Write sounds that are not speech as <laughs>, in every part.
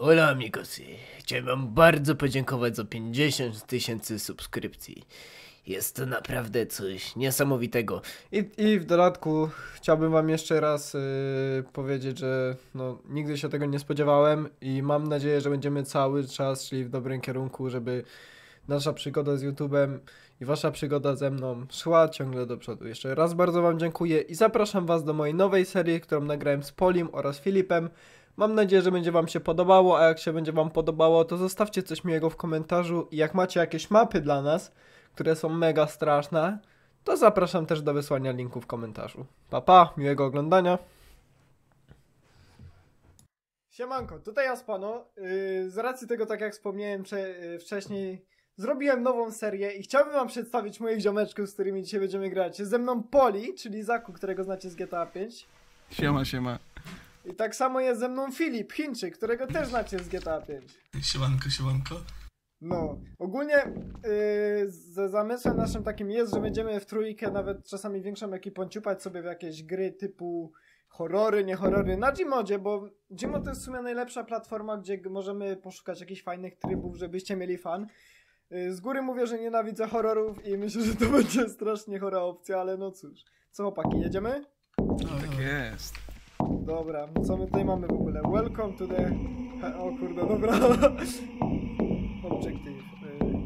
Hola amigosy, chciałem wam bardzo podziękować za 50 tysięcy subskrypcji. Jest to naprawdę coś niesamowitego. I, I w dodatku chciałbym wam jeszcze raz y, powiedzieć, że no, nigdy się tego nie spodziewałem i mam nadzieję, że będziemy cały czas szli w dobrym kierunku, żeby nasza przygoda z YouTube'em i wasza przygoda ze mną szła ciągle do przodu. Jeszcze raz bardzo wam dziękuję i zapraszam was do mojej nowej serii, którą nagrałem z Polim oraz Filipem. Mam nadzieję, że będzie wam się podobało, a jak się będzie wam podobało, to zostawcie coś miłego w komentarzu i jak macie jakieś mapy dla nas, które są mega straszne, to zapraszam też do wysłania linku w komentarzu. Pa, pa, miłego oglądania. Siemanko, tutaj Aspano. Yy, z racji tego, tak jak wspomniałem yy, wcześniej, zrobiłem nową serię i chciałbym wam przedstawić moich ziomeczków, z którymi dzisiaj będziemy grać. Jest ze mną Poli, czyli Zaku, którego znacie z GTA 5. Siema, siema. I tak samo jest ze mną Filip, Chińczyk, którego też znacie z GTA 5. Siemanko, siemanko. No, ogólnie yy, ze zamysłem naszym takim jest, że będziemy w trójkę nawet czasami większą ekipą ciupać sobie w jakieś gry typu horrory, nie horrory na Gmodzie, bo Gmod to jest w sumie najlepsza platforma, gdzie możemy poszukać jakichś fajnych trybów, żebyście mieli fan. Yy, z góry mówię, że nienawidzę horrorów i myślę, że to <laughs> będzie strasznie chora opcja, ale no cóż. Co chłopaki, jedziemy? Tak jest. Dobra, co my tutaj mamy w ogóle? Welcome to the... O kurde, dobra. Objective. Y,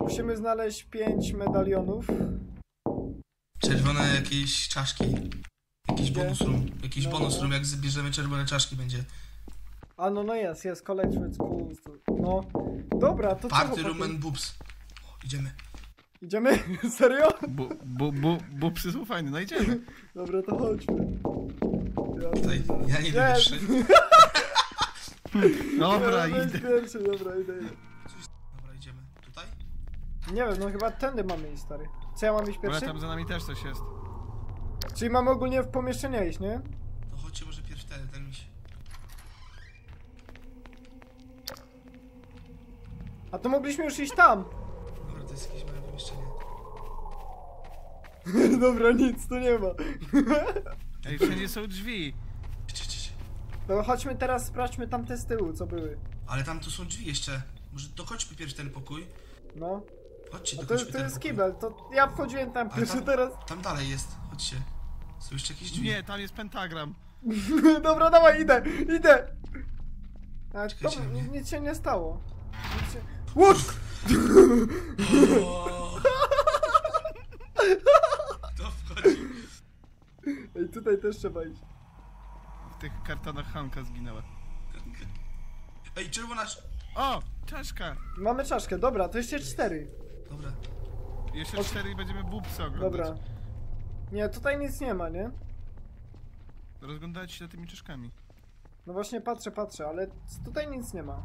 Musimy znaleźć 5 medalionów. Czerwone jakieś czaszki. Jakiś Gdzie? bonus room. Jakiś No, bonus no. room, jak zbierzemy czerwone czaszki będzie. A no, no jest, jest. Collect with schools. No. Dobra, to co Party room chłopaki? and boobs. O, idziemy. Idziemy? <laughs> Serio? Bu, bu, bu, bu psy są fajne, no idziemy. Dobra, to chodźmy. Tutaj, ja nie trzy. <laughs> Dobra, ja idę. pierwszy, dobra, idę, idę. Dobra, idziemy. Tutaj? Nie wiem, no chyba tędy mamy iść, stary. Co ja mam iść Ale pierwszy? tam za nami też coś jest. Czyli mamy ogólnie w pomieszczenia iść, nie? To chodźcie może pierw ten, ten miś. A to mogliśmy już iść tam. Dobra, to jest jakieś małe pomieszczenie. <laughs> Dobra, nic tu nie ma. <laughs> Ej, wszędzie są drzwi. No chodźmy teraz, sprawdźmy tamte z tyłu, co były. Ale tam tu są drzwi jeszcze. Może dokończmy pierw ten pokój. No. Chodźcie, A to, dokończmy to ten jest pokój. kibel, to ja wchodziłem tam Ale pierwszy tam, teraz. tam dalej jest. Chodźcie. Są jeszcze jakieś drzwi. Nie, tam jest pentagram. <laughs> Dobra, dawaj, idę, idę. A to, Czekajcie na mnie. nic się nie stało. Nic się... O! Kto wchodzi? Ej, tutaj też trzeba iść. W tych kartonach Hanka zginęła. Ej, czerwona... sz- O! Czaszka! Mamy czaszkę, dobra, to jeszcze cztery. Dobra. Jeszcze cztery i będziemy bubsy oglądać. Dobra. Nie, tutaj nic nie ma, nie? Rozglądać się za tymi czaszkami. No właśnie patrzę, patrzę, ale tutaj nic nie ma.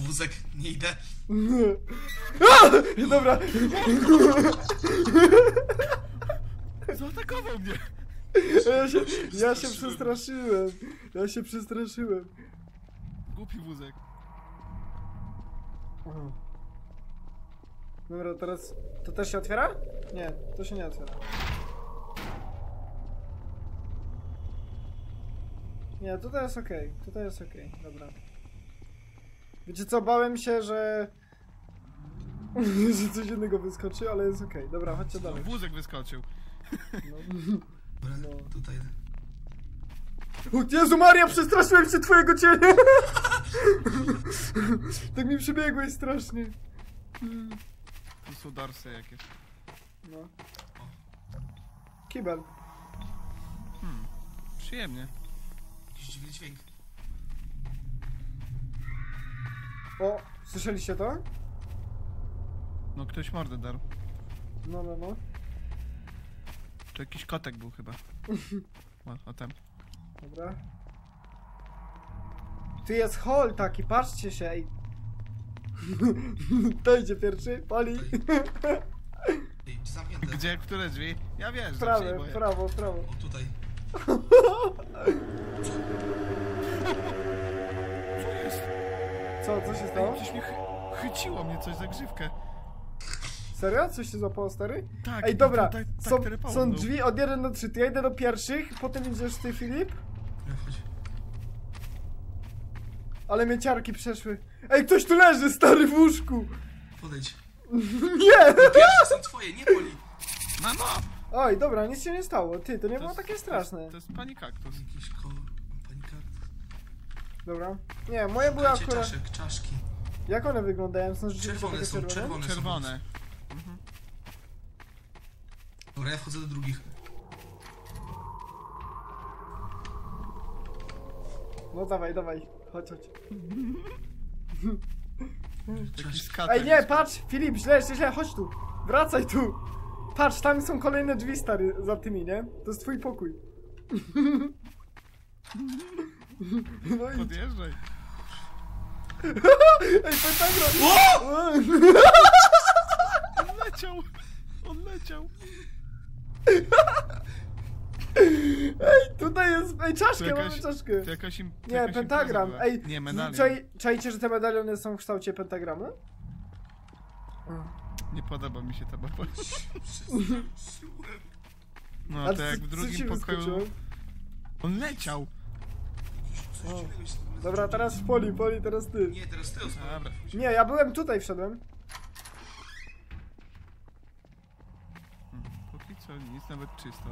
Wózek, nie idę. A! Dobra, Zaatakował mnie! ja się, ja się przestraszyłem. Ja się przestraszyłem. Głupi wózek. Aha. Dobra, teraz... To też się otwiera? Nie, to się nie otwiera. Nie, tutaj jest okej, tutaj jest okej, dobra. Wiecie co, bałem się, że... <laughs> że coś innego wyskoczy, ale jest okej. Dobra, chodźcie dalej. Wózek wyskoczył. No. <laughs> Dobra, No. tutaj. O Jezu Maria, przestraszyłem się twojego cienia! <laughs> tak mi przybiegłeś strasznie. Tu są dorsy jakieś. No. Kibel. Hmm. Przyjemnie. Jakiś dziwny dźwięk. O, słyszeliście to? No ktoś mordę darł. No, no, no. To jakiś kotek był chyba. <laughs> O, o tam. Dobra. Tu jest hall taki, patrzcie się, ej. <laughs> to idzie pierwszy, pali. Ej, zamknięte. Gdzie, które drzwi? Ja wiesz, Prawe, przyjmuję. prawo, prawo. O, tutaj. <laughs> Co? Co, się stało? chy chyciło mnie coś za grzywkę. Serio? Coś się złapało, stary? Tak, Ej, dobra, to tak- tak są, są mną. drzwi od 1 do 3, to ja idę do pierwszych, potem idziesz ty, Filip? Ale mnie ciarki przeszły. Ej, ktoś tu leży, stary, w łóżku! Podejdź. <laughs> Nie! Pierwsze są twoje, nie poli. Mamo! Oj, dobra, nic się nie stało. Ty, to nie To było jest- takie straszne. To jest pani kaktus. Jakiś koło, panikart. Dobra. Nie, moje były akurat... czaszek, czaszki. Jak one wyglądają? Są rzeczywiście Czerwone takie są, czerwone? czerwone. są. Czerwone. Dobra, ja wchodzę do drugich. No dawaj, dawaj. Chodź, chodź. Ej, nie, patrz! Filip, źle, źle, źle, chodź tu. Wracaj tu. Patrz, tam są kolejne drzwi, stary, za tymi, nie? To jest twój pokój. <laughs> No i... Podjeżdżaj. <laughs> Ej, pentagram! On <laughs> leciał! On leciał! Ej, tutaj jest... Ej, czaszkę, jakaś- mamy czaszkę. To jakaś im, to Nie, jakaś pentagram. Ej, Nie, medalion. czaj, czajcie, że te medaliony są w kształcie pentagramu? Nie podoba mi się ta baba. <laughs> No, A to jak w drugim pokoju... On leciał! Dobra, teraz w poli, poli, teraz ty. Nie, teraz ty osłaniaj. Dobra. Nie, ja byłem tutaj, wszedłem. Hmm, Póki co nic, nawet czysto.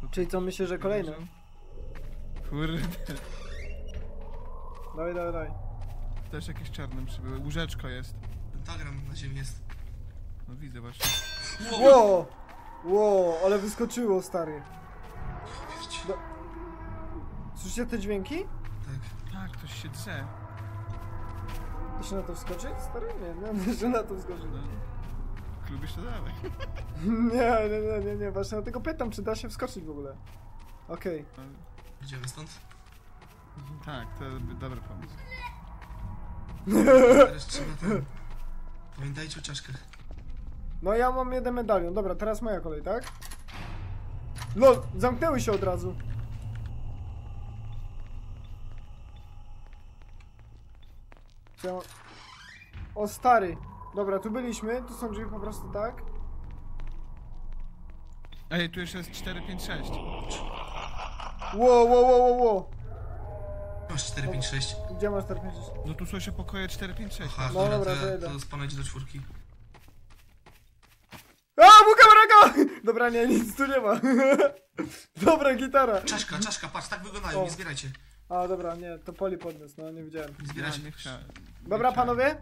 Tutaj Czyli co, myślę, że kolejne? Kurde. Dawaj, dawaj, dawaj. Też jakieś czarne przybyły. Łóżeczko jest. Pentagram na ziemi jest. No widzę właśnie. Ło! Ło, ale wyskoczyło, stary. Słyszycie te dźwięki? Tak. Tak, ktoś się drze. Da się na to wskoczyć, stary? Nie, nie, się na to wskoczyć. No. Lubisz to dalej. <laughs> Nie, nie, nie, nie, nie, właśnie dlatego pytam, czy da się wskoczyć w ogóle. Okej. No, Idziemy stąd. tak, to dobry pomysł. <laughs> Teraz trzeba tam... Pamiętajcie o czaszkach. No ja mam jeden medalion. Dobra, teraz moja kolej, tak? LOL, zamknęły się od razu. Mam- O stary. Dobra, tu byliśmy, tu są drzwi po prostu tak. Ej, tu jeszcze jest 4, 5, 6. Ło, ło, ło, ło, ło. Masz 4, 5, 6. Gdzie masz teraz mieścić? No tu są się pokoje 4, 5, 6. Aha, No dobra, to, to ja- to spana idzie do czwórki. A, buka braga! <laughs> Dobra, nie, nic tu nie ma. <laughs> Dobra, gitara. Czaszka, czaszka, patrz, tak wyglądają, O. nie zbierajcie. A, dobra, nie, to poli podniósł, no nie widziałem. Nie Ja nie Dobra, panowie?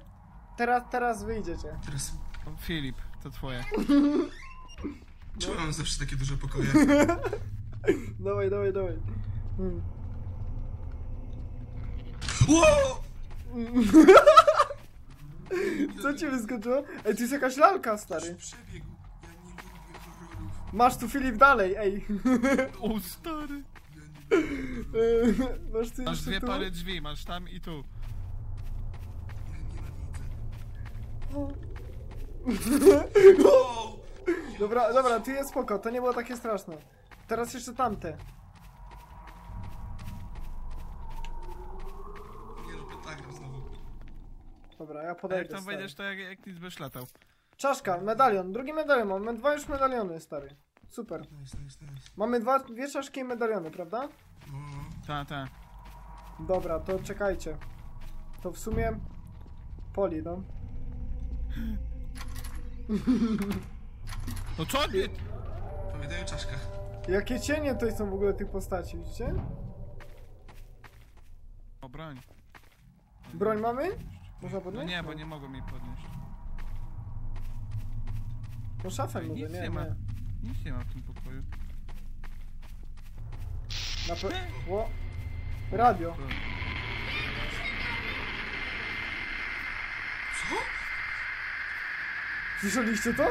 Teraz, teraz wyjdziecie. Teraz... O, Filip, to twoje. <laughs> Czemu mam zawsze takie duże pokoje? <laughs> Dawaj, dawaj, dawaj. Hmm. Wow! <laughs> Co ci wyskoczyło? Ej, tu jest jakaś lalka, stary. Przebiegł. Ja nie lubię horrorów. Masz tu Filip dalej, ej. O, stary! <laughs> Masz tu Masz dwie tu? pary drzwi, masz tam i tu. Wow! <laughs> Dobra, dobra, tu jest spoko, to nie było takie straszne. Teraz jeszcze tamte. Nie, no pentagram znowu. Dobra, ja A jak tam stary. wejdziesz, to jak, jak nic będziesz latał. Czaszka, medalion, drugi medalion, mamy dwa już medaliony, stary. Super. Nice, nice, nice. Mamy dwa, dwie czaszki i medaliony, prawda? No, no. Ta, ta. Dobra, to czekajcie. To w sumie... Poli, no. No co ty? Pamiętaj o czaszkach. Jakie cienie to są w ogóle tych postaci, widzicie? O, broń. Broń mamy? Można No podnieść? nie, bo nie mogą jej podnieść. No szafę Ej, nic nie, nie ma. nie. Nic nie ma w tym pokoju. Na pe... Ło. Radio. Co? Słyszeliście to?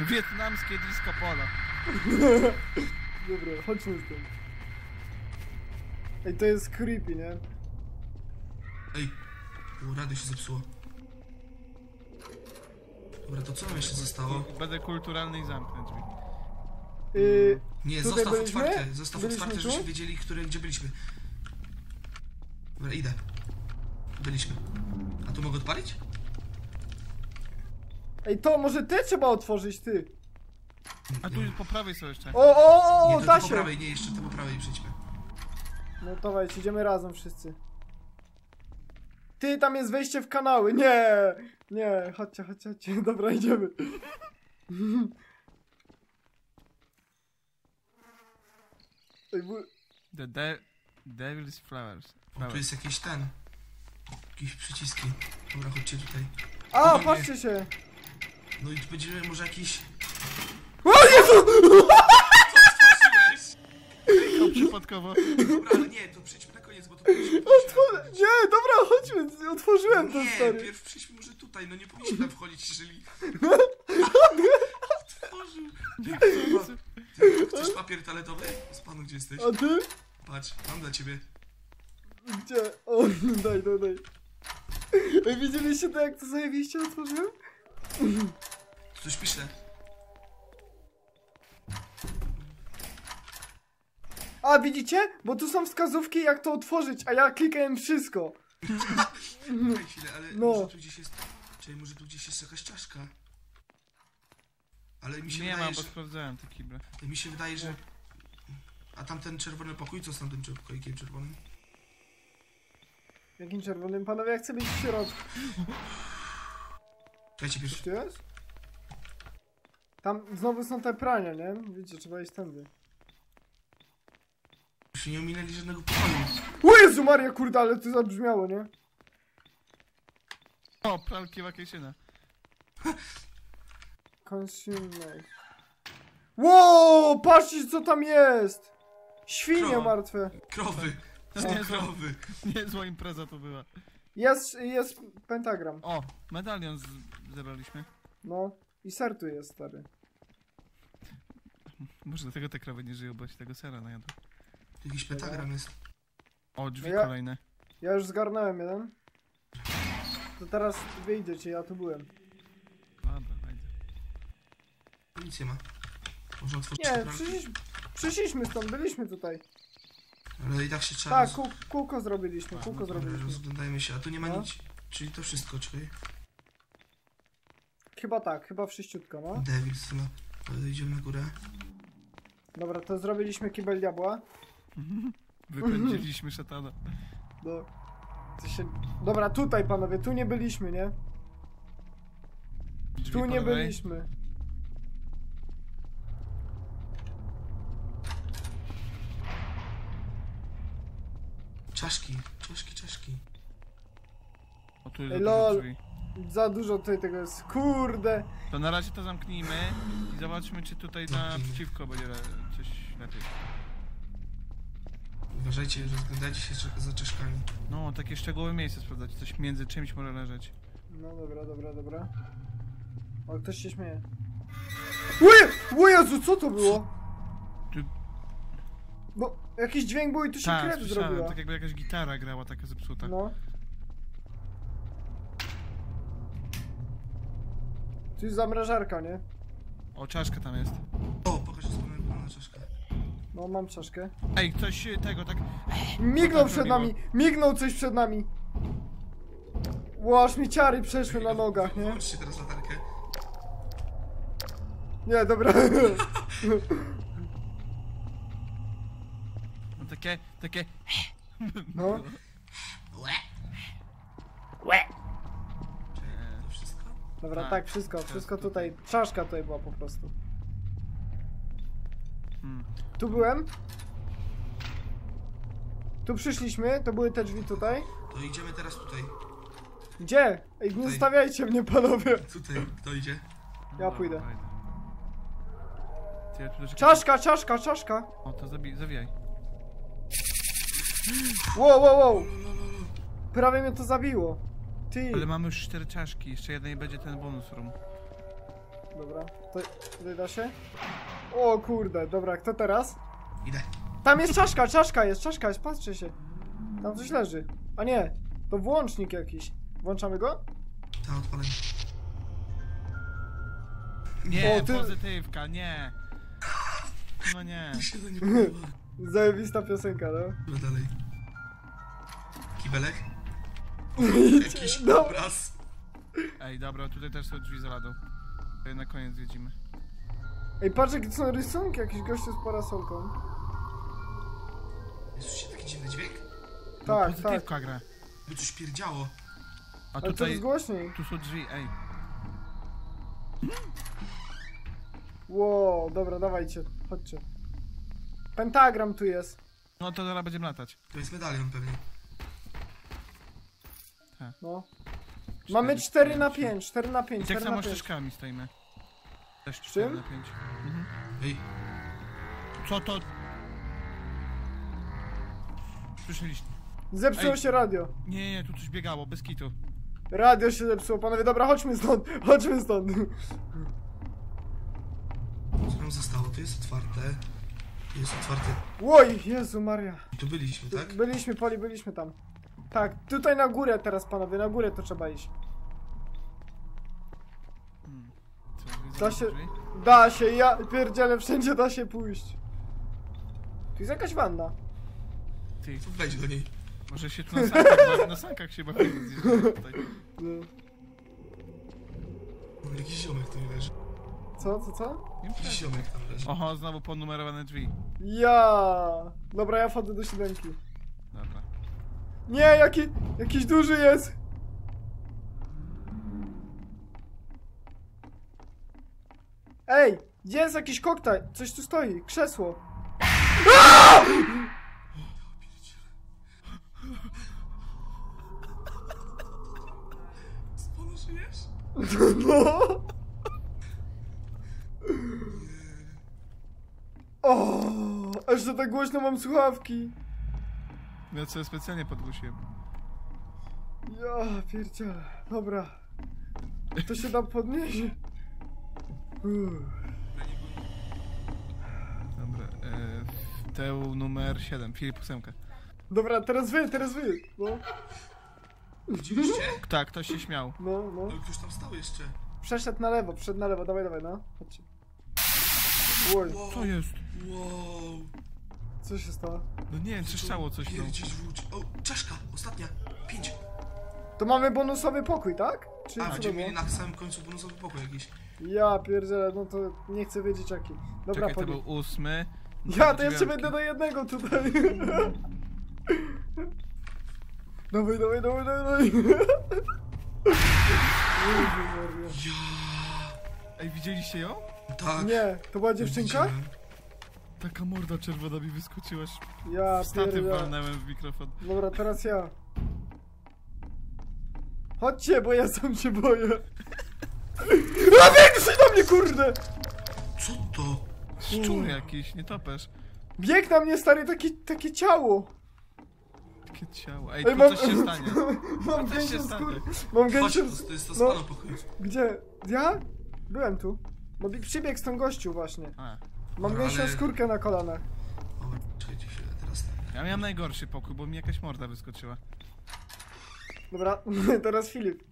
Wietnamskie disco polo. <laughs> Dobra, chodźmy z tym. Ej, to jest creepy, nie? Ej. O, radio się zepsuło. Dobra, to co nam jeszcze zostało? Będę kulturalny i zamknę drzwi. Yy, Nie, Tutaj zostaw byliśmy? otwarte. Zostaw Byliśmy otwarte, tu? żebyśmy wiedzieli, które, gdzie byliśmy. Dobra, idę. Byliśmy. A tu mogę odpalić? Ej, to może ty trzeba otworzyć, ty. A tu po prawej są jeszcze. O, o, nie, o, to, da po się. prawej, nie, jeszcze to po prawej przejdźmy. No dawajcie, idziemy razem wszyscy. Ty, tam jest wejście w kanały. Nie, nie, chodźcie, chodźcie, chodźcie. <laughs> Dobra, idziemy. <laughs> Ej, The de Devil's Flowers. O, tu jest jakiś ten. Jakieś przyciski. Dobra, chodźcie tutaj. A, O, nie. patrzcie się. No i tu będziemy może jakiś... O Jezu! To <laughs> przypadkowo. Dobra, ale nie, to przejdźmy koniec, bo to. Otwor- Nie, dobra, chodźmy, otworzyłem to, Nie, stary. pierw przejdźmy może tutaj, no nie powinniśmy tam wchodzić, jeżeli... Otworzył. Ty Chcesz papier toaletowy? Z panu gdzie jesteś? A ty? Patrz, mam dla ciebie. Gdzie? O, daj, daj, daj. Ej, widzieliście to, jak to zajebiście otworzyłem? Coś pisze. A, widzicie? Bo tu są wskazówki, jak to otworzyć, a ja klikałem wszystko. Czekaj chwilę, ale No. może tu gdzieś jest... Czekaj, może tu gdzieś jest jakaś czaszka. Ale mi się Nie ma, wydaje, bo że... sprawdzałem te kible. Mi się wydaje, że... A tamten czerwony pokój, co z tamtym pokoikiem czerwonym? Jakim czerwonym panowie, ja chcę być w środku. Czekajcie, pierwszy... Tu jest? Tam znowu są te prania, nie? Widzicie, trzeba iść tędy. Jeszcze nie ominęli żadnego pokoju. O Jezu Maria, kurde, ale to zabrzmiało, nie? O, pralki wakacjona. <laughs> Consumer. Wow, patrzcie co tam jest! Świnie Krowa. martwe. Krowy! To To nie zła, <laughs> krowy! <laughs> niezła impreza to była. Jest, jest pentagram. O, medalion z zebraliśmy. No. I ser tu jest, stary. Może dlatego te krowy nie żyją, bo się tego sera najadł. Jakiś pentagram jest. O, drzwi Ja- kolejne. Ja już zgarnąłem jeden. To teraz wyjdziecie, ja tu byłem. Dobra, wejdę. Tu Nic nie ma. Można otworzyć Nie, bramki, przyszliśmy, przyszliśmy stąd, byliśmy tutaj. Ale i tak się trzeba... Tak, roz- kół, kółko zrobiliśmy, kółko Dobra, zrobiliśmy. rozglądajmy się, a tu nie ma No. nic. Czyli to wszystko, czekaj. Chyba tak, chyba wszyściutko, no. Devil's Flow. Ale Idziemy na górę. Dobra, to zrobiliśmy kibel diabła. <laughs> Wypędziliśmy szatana. No. To się... Dobra, tutaj panowie, tu nie byliśmy, nie? Drzwi Tu po nie lewej. byliśmy. Czaszki, czaszki, czaszki. O, tu Ej, jest lol. drzwi. Za dużo tutaj tego jest. Kurde! To na razie to zamknijmy i zobaczmy, czy tutaj naprzeciwko będzie le coś lepiej. Uważajcie, rozglądajcie się za czaszkami. No, takie szczegółowe miejsce sprawdzać, coś między czymś może leżeć. No dobra, dobra, dobra. O, ktoś się śmieje. Uje! O Jezu, co to było? Tu- No, jakiś dźwięk był i tu się Tak, krew słyszałem, zrobiła. tak jakby jakaś gitara grała taka zepsuta. No. Tu jest zamrażarka, nie? O, czaszka tam jest. O, pokaż na czaszkę. No, mam czaszkę. Ej, ktoś y, tego tak... Mignął tak przed nami! Mignął coś przed nami! Ło, aż mi ciary przeszły na nogach, nie? Włączcie teraz latarkę. Nie, dobra. No, takie, takie... No. <laughs> Łe! Łe! Czekaj, to wszystko? Dobra, Tak, tak, wszystko, wszystko tutaj. Czaszka tutaj była po prostu. Hmm. Tu byłem. Tu przyszliśmy, to były te drzwi tutaj. To idziemy teraz tutaj. Gdzie? Ej, nie Tutaj. zostawiajcie mnie, panowie. Tutaj, kto idzie? Ja pójdę. wejdę. Ty, ja tu też- Czaszka, czaszka, czaszka. O, to zabij, zawijaj. Wow, wow, wow. Prawie mnie to zabiło. Ty. Ale mamy już cztery czaszki, jeszcze jedna i będzie ten bonus room. Dobra, to tutaj da się? O kurde, dobra, kto teraz? Idę. Tam jest czaszka, czaszka jest, czaszka jest, patrzcie się. Tam coś leży. A nie, to włącznik jakiś. Włączamy go? Ta odpalenie. Nie, O, ty- pozytywka, nie. No nie. <laughs> Mi się to nie podoba. <laughs> Zajebista piosenka, no. Dobra, dalej. Kibelek? <laughs> Jakiś No. obraz. Ej, dobra, tutaj też są drzwi za ladą. Na koniec zwiedzimy. Ej, patrz jakie to są rysunki, jakiś gościu z parasolką. Jezus, taki dziwny dźwięk. No, Tak, tak. gra. By coś pierdziało. A Ale tutaj... głośniej. Tu są drzwi, ej. Wow, dobra, dawajcie, chodźcie. Pentagram tu jest. No to zaraz będziemy latać. To jest medalion pewnie. No. Mamy 4 na 5, 4 na 5, I tak 4 samo na 5. ścieżkami stoimy. Też czym? 4 na 5. Mhm. Ej, Co to? Słyszeliście? Zepsuło Ej. się radio. Nie, nie, tu coś biegało, bez kitu. Radio się zepsuło, panowie, dobra, chodźmy stąd, <laughs> chodźmy stąd. co nam zostało? To jest otwarte. Jest otwarte. Oj, Jezu Maria. Tu byliśmy, tak? Byliśmy, Poli, byliśmy tam. Tak, tutaj na górę teraz, panowie, na górę to trzeba iść. Hmm. Co, widzę Da się-? Da się, ja pierdzielę, wszędzie da się pójść. Tu jest jakaś wanna. Ty, Wejdź do niej. może się tu na sankach, na sankach się bawimy zjeżdżamy tutaj. No. Jakiś ziomek tam leży. Co, co, co? Nie Jakiś wiem. ziomek tam leży. Oho, znowu ponumerowane drzwi. Ja. Dobra, ja wchodzę do siódemki. Dobra. Nie, jaki, jakiś duży jest. Ej, gdzie jest jakiś koktajl? Coś tu stoi, krzesło. Żyjesz? <laughs> No. O, aż to tak głośno mam słuchawki. Ja sobie specjalnie podgłosiłem. Ja pierdziele. Dobra. To się tam podniesie. Dobra, e, teł numer 7, Filip ósemka. Dobra, teraz wy, teraz wy. No, Widzieliście? Tak, ktoś się śmiał. no, no. No ktoś tam stał jeszcze. Przeszedł na lewo, przeszedł na lewo, dawaj, dawaj, no. Chodźcie. Wow. Co jest? Wow. co się stało? No nie wiem, trzeszczało coś. Pierdzieć włócz. O, czaszka, ostatnia. Pięć. To mamy bonusowy pokój, tak? Czy A, co to będziemy było? mieli na samym końcu bonusowy pokój jakiś. Ja pierdzielę, no to nie chcę wiedzieć jaki. Dobra, Czekaj, to był ósmy. <laughs> Ja to jeszcze dziewiątki. będę do jednego tutaj. <laughs> Dawaj, dawaj, dawaj, dawaj. <laughs> Jezu Maria. Ej, widzieliście ją? Tak. Nie, to była dziewczynka? widziałem. Taka morda czerwona mi wyskoczyłaś. Ja Statyw pierdzielę. walnąłem w mikrofon. Dobra, teraz ja. Chodźcie, bo ja sam się boję. A większy na mnie, kurde! Co to? Szczur jakiś, nie topesz. Bieg na mnie, stary, takie, takie ciało. Takie ciało. Ej, Ej, tu mam- coś się stanie. <laughs> Mam gęsią skórę. Mam gęsią... to, to jest to No. Gdzie? Ja? Byłem tu. No przybiegł stąd gościu właśnie. A, Mam Dobra, gęsią ale- skórkę na kolanach. Czekajcie chwilę, teraz. ja miałem najgorszy pokój, bo mi jakaś morda wyskoczyła. Dobra, <laughs> teraz Filip.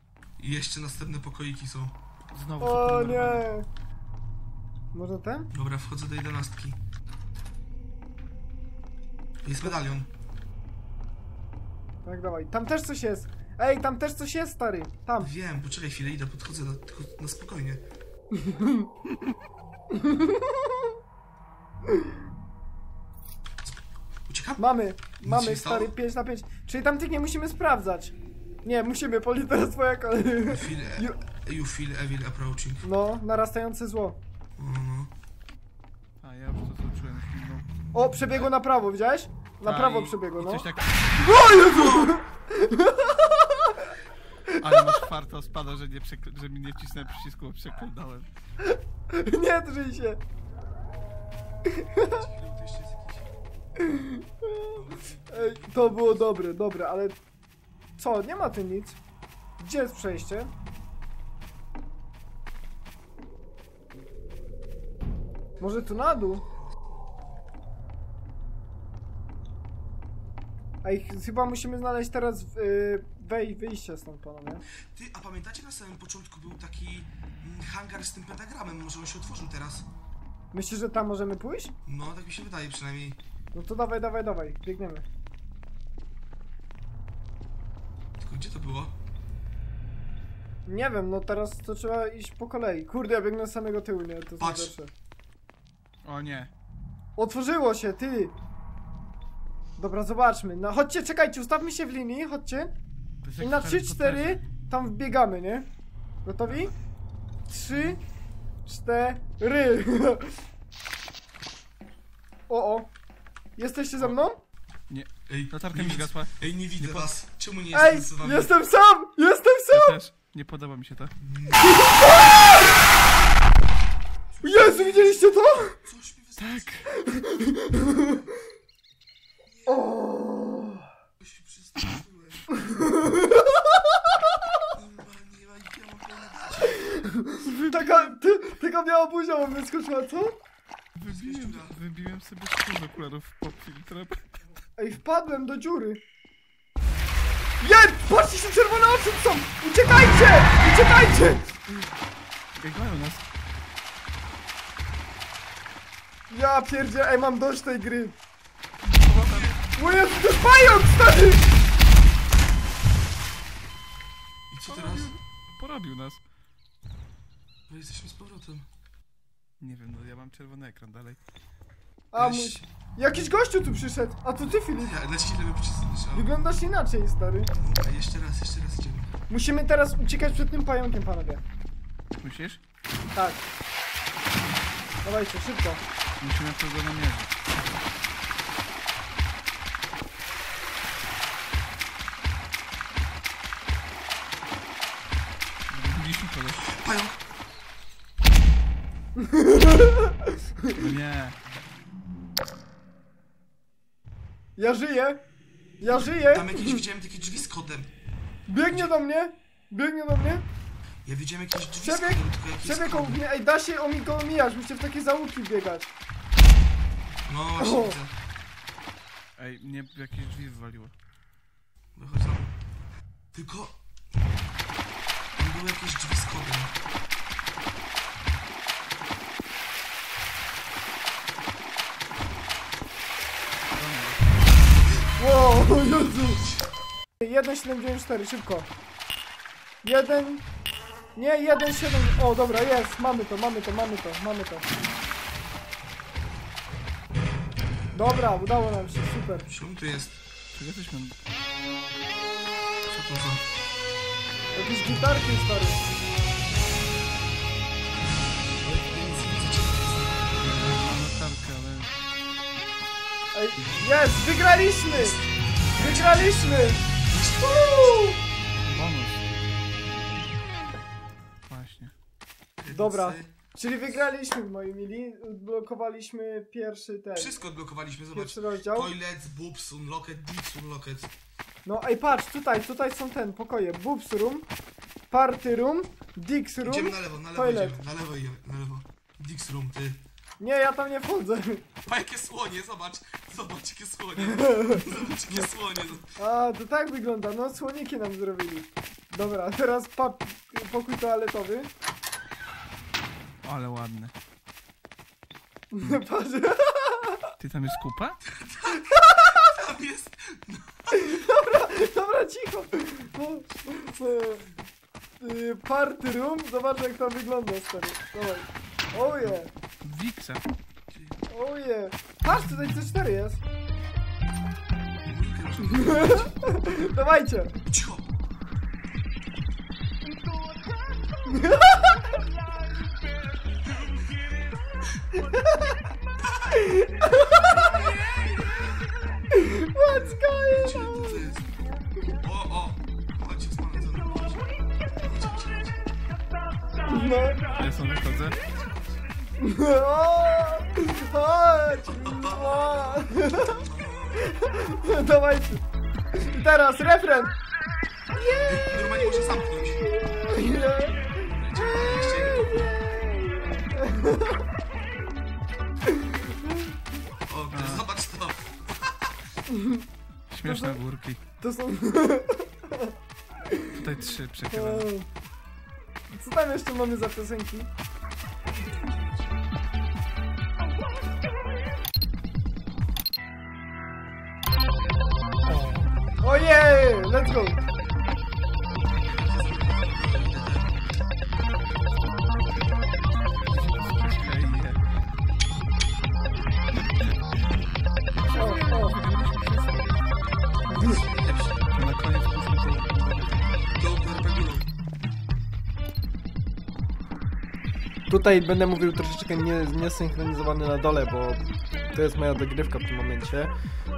I jeszcze następne pokoiki są. Znowu O nie! Może ten? Dobra, wchodzę do jedenastki. Jest medalion. Tak, dawaj. Tam też coś jest. Ej, tam też coś jest, stary. Tam. Wiem, poczekaj chwilę, idę, podchodzę na, tylko na spokojnie. <laughs> Uciekam? Mamy. Mamy, się stary, stało? 5 na 5. Czyli tamtych nie musimy sprawdzać. Nie, musimy, Poli, teraz twoja kolej. Feel, you feel evil approaching. No, narastające zło. No. A, ja już to zobaczyłem. O, przebiegło na prawo, widziałeś? Na A, prawo i- przebiegło, i no. Coś tak... Ale masz farta spada, że, nie przekl- że mi nie wcisnąłem przycisku, bo przeklędałem. Nie drżyj się. To jeszcze jest jakiś... Ej, to było dobre, dobre, ale... Co, nie ma tu nic. Gdzie jest przejście? Może tu na dół? Ej, ch- chyba musimy znaleźć teraz yy, wej wyjście stąd, panowie. Ty, a pamiętacie na samym początku był taki mm, hangar z tym pentagramem, może on się otworzył teraz? Myślisz, że tam możemy pójść? No, tak mi się wydaje przynajmniej. No to dawaj, dawaj, dawaj, biegniemy. Gdzie to było? Nie wiem, no teraz to trzeba iść po kolei. Kurde, ja biegnę z samego tyłu, nie? To jest Patrz. O nie. Otworzyło się, ty! Dobra, zobaczmy. No chodźcie, czekajcie, ustawmy się w linii, chodźcie. I na w Harry 3-4 Potterze. tam wbiegamy, nie? Gotowi? 3, 4. <laughs> O, o. Jesteście ze mną? Ej, Latarka nie mi widzę- zgasła. Ej, nie widzę Nie was. Czemu nie Ej, jestem z wami? jestem sam! Jestem sam! Ja też. Nie podoba mi się to. <laughs> Jezu, widzieliście to? Coś mi wyskoczyło. Tak. O! Taka, ty, taka biała buzia wam wyskoczyła, co? Wybiłem, wybiłem sobie z okularów pod filtrem. Ej, wpadłem do dziury. Jest! Patrzcie, się czerwone oczy są! Uciekajcie! Uciekajcie! Biegają nas. Ja pierdzie, ej, mam dość tej gry. O Jezu, to jest pająk, stary! I co teraz? Porobił nas. No jesteśmy z powrotem. Nie wiem, no ja mam czerwony ekran dalej. A mój... Jakiś gościu tu przyszedł. A to ty, Filip. Ja, na chwilę. Wyglądasz inaczej, stary. Dobra, jeszcze raz, jeszcze raz idziemy. Musimy teraz uciekać przed tym pająkiem, panowie. Myślisz? Tak. Dawajcie, szybko. Musimy to go namierzyć. Zgubiliśmy kogoś. Pająk! No nie. Ja żyję. Ja żyję. Tam jakieś widziałem takie drzwi z kodem. Biegnie do mnie. Biegnie do mnie. Ja widziałem jakieś drzwi Przebieg- z kodem, tylko jakieś Przebieg mnie. Ej, da się omi go omijać. Musicie w takie załuki biegać. No właśnie O. widzę. Ej, mnie jakieś drzwi wywaliło. Wychodzą. Tylko... Tam były jakieś drzwi z kodem. Wow, <laughs> Jezu. 1,74, szybko. 1... Nie, 1,7... O, dobra, jest. Mamy to, mamy to, mamy to, mamy to. Dobra, udało nam się, super. Czemu tu jest? Czego jesteśmy? Co to za... Jakieś gitarki, stary. Ale... Ej, jest, wygraliśmy! Wygraliśmy! Uuu! Bonus. Właśnie. Dobra. Czyli wygraliśmy, moi mili. Odblokowaliśmy pierwszy ten. Wszystko odblokowaliśmy, zobacz. Pierwszy rozdział. Toilet, boobs, unlocked, dips, unlocked. No ej, patrz, tutaj, tutaj są ten, pokoje. Boobs room, party room, Dix room. Idziemy na lewo, na lewo toilet. idziemy. Na lewo idziemy, na lewo. Dix room, ty. Nie, ja tam nie wchodzę. <laughs> Pa jakie słonie, zobacz. Zobacz jakie słonie. Zobacz jakie <laughs> słonie. A, to tak wygląda, no słoniki nam zrobili. Dobra, teraz pa pokój toaletowy. Ale ładne. Patrz, Ty tam jest kupa? Tam jest... dobra, cicho. No, e, y, Party room, zobacz jak to wygląda, stary. Dawaj. Oje, Wiksa. oje. Patrz, tutaj C4 jest. <laughs> Dawajcie. Cicho. <laughs> What's going Gdzie on? to jest? O, o. Chodźcie z panem za mną. Chodź. Chodź, chodź, chodź. Śmieszne górki. To są... <laughs> Tutaj trzy przechylone. Co tam jeszcze mamy za piosenki? Ojej, let's go! Tutaj będę mówił troszeczkę nie, niesynchronizowany na dole, bo to jest moja dogrywka w tym momencie.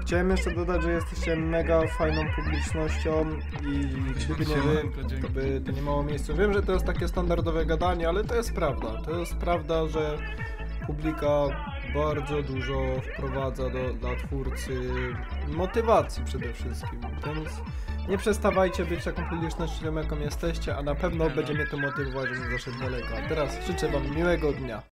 Chciałem jeszcze dodać, że jesteście mega fajną publicznością i gdyby nie wy, to by to nie miało miejsca. Wiem, że to jest takie standardowe gadanie, ale to jest prawda. To jest prawda, że publika bardzo dużo wprowadza do, dla twórcy motywacji przede wszystkim. Więc nie przestawajcie być taką publicznością, jaką jesteście, a na pewno będzie mnie to motywować, żebym zaszedł daleko. A teraz życzę wam miłego dnia.